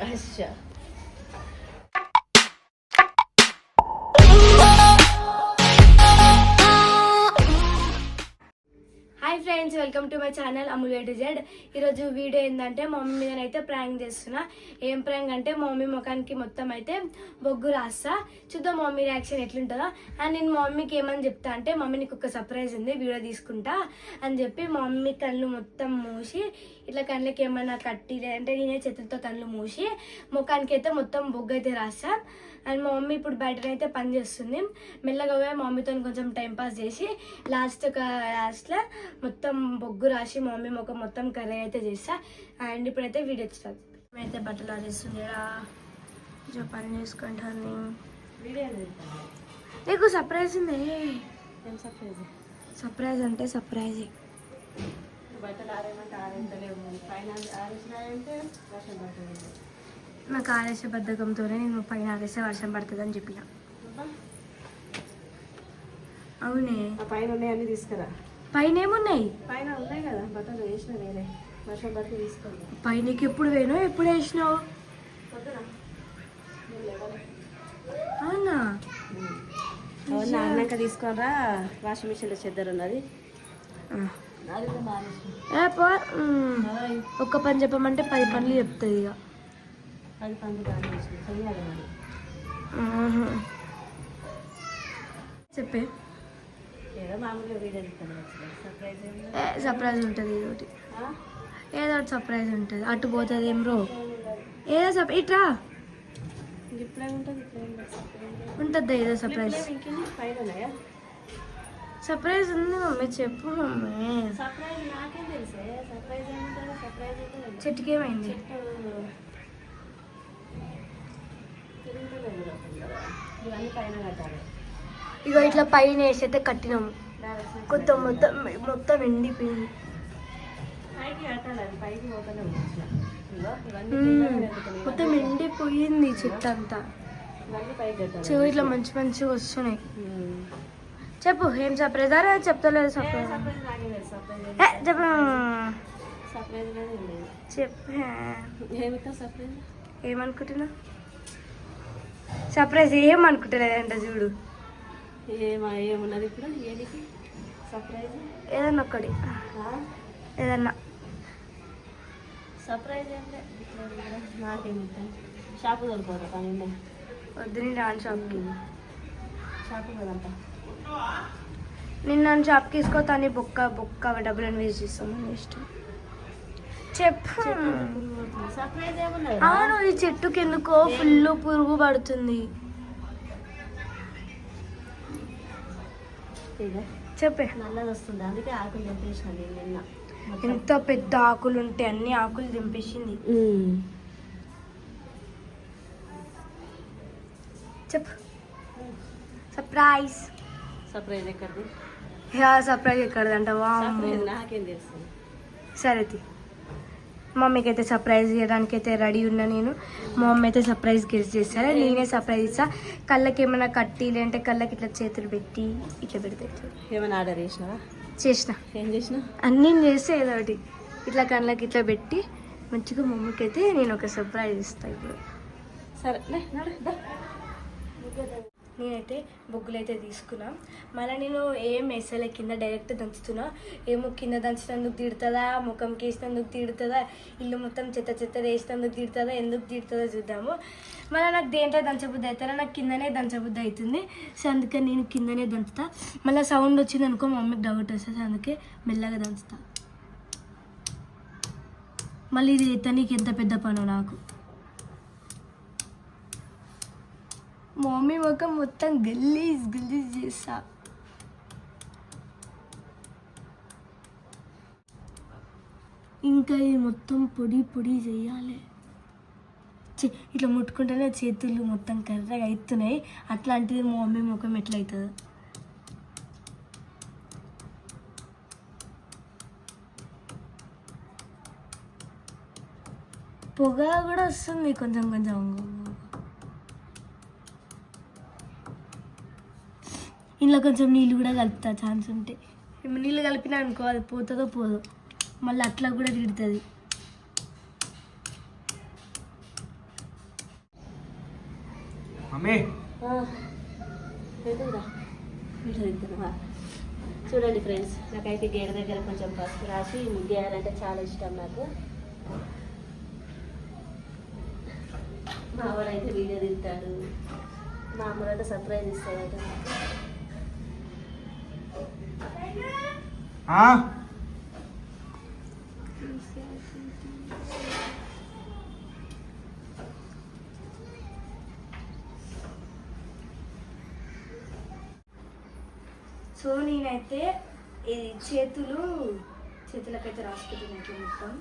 अच्छा hi friends welcome to my channel Amul to Z ఈరోజు video ఏంటంటే మా మమ్మీ మీదనైతే ప్రాంక్ చేస్తున్నా ఏం ప్రాంక్ అంటే మా మమ్మీ ముఖానికి మొత్తం అయితే బొగ్గు రాస్తా చూద్దాం మా మమ్మీ రియాక్షన్ ఎట్లుంటుందో అండ్ నేను మా మమ్మీకి ఏమని చెప్తా అంటే మమ్మీ నీకు ఒక సర్ప్రైజ్ ఉంది వీడియో తీసుకుంటా అని చెప్పి మా మమ్మీ కళ్ళు మొత్తం మూసి ఇట్లా కళ్ళకి ఏమన్నా కట్టి లేదంటే నేనే చేతులతో కళ్ళు మూసి ముఖానికి అయితే మొత్తం బొగ్గు అయితే రాస్తా. అండ్ మా మమ్మీ ఇప్పుడు బయటనైతే పని చేస్తుంది. మెల్లగా పోయి మా మమ్మీతో కొంచెం టైం పాస్ చేసి లాస్ట్ లాస్ట్లో మొత్తం బొగ్గు రాసి మా మమ్మీ ముఖం మొత్తం కర్రీ అయితే చేస్తా. అండ్ ఇప్పుడైతే వీడియో స్టార్ట్ అయితే బట్టలు ఆడేస్తుంది కొంచెం పని చేసుకుంటాను నీకు సర్ప్రైజ్ ఉంది? సర్ప్రైజ్ అంటే సర్ప్రైజ్ బట్టలు ఆరేమంటే ఆరేంతలేము పైన ఆరేసినాయంటే వర్షం పడుతుంది. నాకు ఆలస్య బద్ధకంతోనే నేను పైన ఆలస్య వర్షం పడుతుందని చెప్పిన. అవునే. పైన ఉన్నాయన్నీ తీసుకురా. పైన ఏమున్నాయి పైన ఉన్నాయి కదా బట్టలు వేసిన వేరే వర్షం పడితే తీసుకోండి పైనకి ఎప్పుడు వేనో ఎప్పుడు వేసినావు అవునా? అన్నాక తీసుకోరా వాషింగ్ మిషన్లో చెద్దరు ఉన్నది ఒక్క పని చెప్పమంటే పది పనులు చెప్తుంది ఇక. చెప్పే. సర్ప్రైజ్ ఉంటుంది ఒకటి ఏదో ఒకటి సర్ప్రైజ్ ఉంటుంది. అటు పోతుంది ఏం రో? ఏదో సర్ప్రైజ్ ఇట్రా. ఉంటుంది ఏదో సర్ప్రైజ్ సర్ప్రైజ్ ఉంది మమ్మీ చెప్పు మమ్మీ. సర్ప్రైజ్ నాకేం తెలుసే సర్ప్రైజ్ ఏముంటుంది సర్ప్రైజ్ ఉంటుంది చెట్టుకి ఏమైంది ఇవన్నీ పైన కట్టాలి ఇగో ఇట్లా పైన వేసి అయితే కట్టినాము కొత్త మొత్తం మొత్తం ఎండిపోయింది. పైకి కట్టాలి పైకి పోతూనే. మొత్తం ఎండిపోయింది చెట్టు అంతా. చెవి ఇట్లా మంచి మంచిగా వస్తున్నాయి. చెప్పు ఏం సర్ప్రైజ్ అరే చెప్తలేదు సర్ప్రైజ్ చెప్పు. చెప్పు ఏమనుకుంటున్నా సర్ప్రైజ్ ఏం అనుకుంటలేదంట చూడు. ఏమా ఏమున్నది ఇప్పుడు? సర్ప్రైజ్ ఏదన్నా ఒక్కటి. ఏదన్నా. సర్ప్రైజ్ ఉంది. నాకేమిటో షాపు దొరికిపోతా పని. వద్దు నేను షాప్కి షాపు కదంతా నిన్న నన్ను షాప్కి తీసుకోతాను బొక్క బొక్క డబ్బులను వేస్ట్ చేస్తాను నీ ఇష్టం. చెప్పు. అవును ఈ చెట్టుకి ఎందుకో ఫుల్ పురుగు పడుతుంది. చెప్పే. వస్తుంది. అందుకే ఆకులు నిన్న. ఎంత పెద్ద ఆకులు ఉంటాయి అన్ని ఆకులు దింపేసింది చెప్పు. సర్ప్రైజ్. సర్ప్రైజ్ ఎక్కడిది? యా సర్ప్రైజ్ వామ్మో. సర్ప్రైజ్ నాకేం తెలుస్తుంది సరే. మమ్మీకి అయితే సర్ప్రైజ్ చేయడానికి అయితే రెడీ ఉన్నా నేను. మా మమ్మీ అయితే సర్ప్రైజ్ గెస్ట్ చేస్తారా నేనే సర్ప్రైజ్ ఇస్తా. కళ్ళకి ఏమైనా కట్టి లేదంటే కళ్ళకి ఇట్లా చేతులు పెట్టి ఇట్లా పెడితే. ఏమైనా ఆర్డర్ చేసినావా? చేసిన. ఏం చేసినా? అన్నీ నేను చేస్తే ఏదో ఒకటి. ఇట్లా కళ్ళకి ఇట్లా పెట్టి మంచిగా మమ్మీకి అయితే నేను ఒక సర్ప్రైజ్ ఇస్తాను ఇప్పుడు. సరే. నేనైతే బొగ్గులు అయితే తీసుకున్నా. మళ్ళీ నేను ఏం వేసలే కింద డైరెక్ట్ దంచుతున్నా. ఏమో కింద దంచినందుకు తిడుతుందా? ముఖంకి వేసినందుకు తిడుతుందా? ఇల్లు మొత్తం చెత్త చెత్త వేసినందుకు తిడుతుందా? ఎందుకు తిడుతుందో చూద్దాము. మళ్ళీ నాకు దేంట్లో దంచబుద్ధి అవుతారా నాకు కిందనే దంచబుద్ధి అవుతుంది సో అందుకే నేను కిందనే దంచుతా. మళ్ళీ సౌండ్ వచ్చింది అనుకో మా మమ్మీకి డౌట్ వస్తుంది. అందుకే మెల్లగా దంచుతా. మళ్ళీ ఇది ఎత్తనీకి ఎంత పెద్ద పను నాకు మా మమ్మీ ముఖం మొత్తం గలీజ్ గలీజ్ చేస్తా. ఇంకా ఇది మొత్తం పొడి పొడి చేయాలి. ఇట్లా ముట్టుకుంటేనే చేతులు మొత్తం కర్రగా అవుతున్నాయి అట్లాంటిది మా మమ్మీ ముఖం ఎట్లయితుంది. పొగ కూడా వస్తుంది కొంచెం కొంచెం. ఇందులో కొంచెం నీళ్ళు కూడా కలుపుతా ఛాన్స్ ఉంటే. నీళ్ళు కలిపినా అనుకో అది పోతుందో పోదో. మళ్ళీ అట్లా కూడా తిడుతుంది. చూడండి ఫ్రెండ్స్ నాకైతే గేడ దగ్గర కొంచెం పసుపు రాసి గేయాలంటే చాలా ఇష్టం నాకు. మా వాడైతే వీడియో తింటాడు మా అమ్మనైతే సర్ప్రైజ్ ఇస్తాడు సో నేనైతే ఈ చేతులు చేతులకైతే రాసుకుంటున్నట్టు మొత్తం.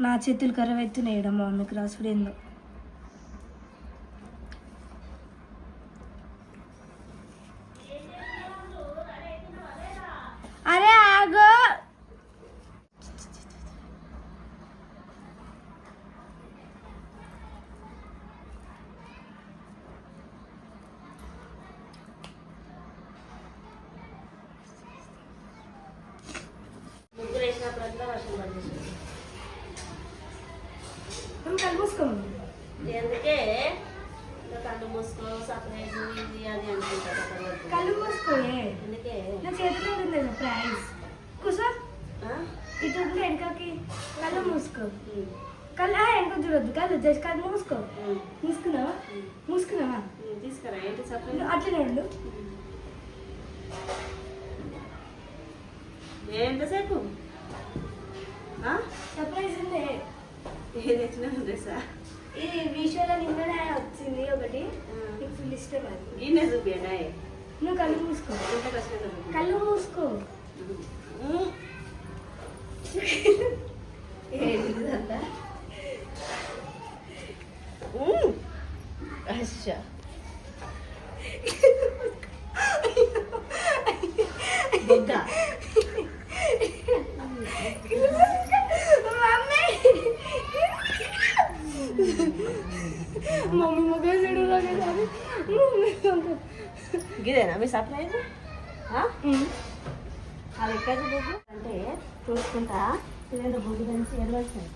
నా చేతులు కరవైతున్నాయి ఎత్తున్నాయి మా మమ్మీకి రాసుడు ఏందో అరే ఆగో ముగ్గురు వేసినప్పుడంతా వర్షం పడుతుంది మూసుకోము ఎందుకే? కళ్ళు మూసుకో సర్ప్రైజ్ ఇది అది అనుకుంటారు కళ్ళు మూసుకోయే? అందుకే నా చేతిలో ఉంది ప్రైజ్. కూసో? ఇటు వెనకకి కళ్ళు మూసుకో. కళ్ళు వెనక చూడొద్దు. కళ్ళు జస్ట్ కళ్ళు మూసుకో. మూసుకున్నావా. మూసుకున్నావా? తీసుకురా. ఏంటి సర్ప్రైజ్? అట్లనే ఉండు. ఎంతసేపు? సర్ప్రైజ్ ఉంది. ఏది తెచ్చినా డ్రెస్సా ఇది మీషోలో నిన్ననే వచ్చింది ఒకటి. నీకు ఫుల్ ఇష్టం అది. గిన్నె చూపియండి నువ్వు కళ్ళు మూసుకో. ఇంత కష్టంగా. కళ్ళు మూసుకో. ఉమ్. ఏంటి ఇదంతా? ఉమ్. అచ్చా బొగ్గ. మమ్మీ మొగలు చూడు గిదేనా మీ సర్ప్రైజ్? అది ఎక్కడ బొగ్గు అంటే చూసుకుంటా? తెలిసి ఎడవచ్చాయి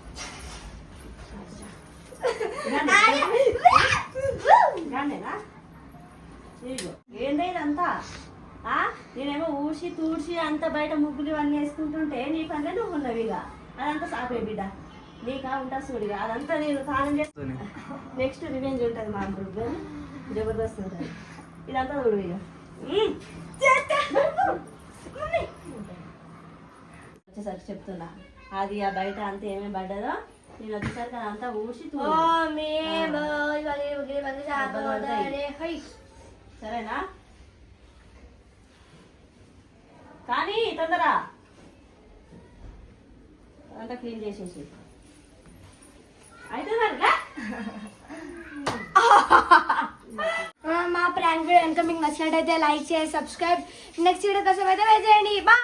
గాండేనా ఇదిగో. ఏందే ఇదంతా? ఆ? నేనేమో ఊసి తూడ్చి అంత బయట ముగ్గులు ఇవన్నీ వేసుకుంటుంటే నీ పనిలో నువ్వు ఉన్నవి ఇక. అదంతా సాపే బిడ్డ. నీకా ఉంటా చూడిగా అదంతా నేను కాలం చేస్తా. నెక్స్ట్ రివెంజ్ ఉంటుంది మా గ్రూప్ జబర్దస్త్ ఉంటుంది. ఇదంతా చూడు ఇక. వచ్చేసరికి చెప్తున్నా. అది ఆ బయట అంతా ఏమేమి పడ్డదో నేను వచ్చేసరికి అదంతా ఊసి తూ సరేనా? కానీ తొందర. అంతా క్లీన్ చేసేసి మా ప్రాంక్ వీడియో కనుక మీకు నచ్చినట్టయితే లైక్ చేసి సబ్స్క్రైబ్. నెక్స్ట్ వీడియో కోసం అయితే వెయిట్ చేయండి. బా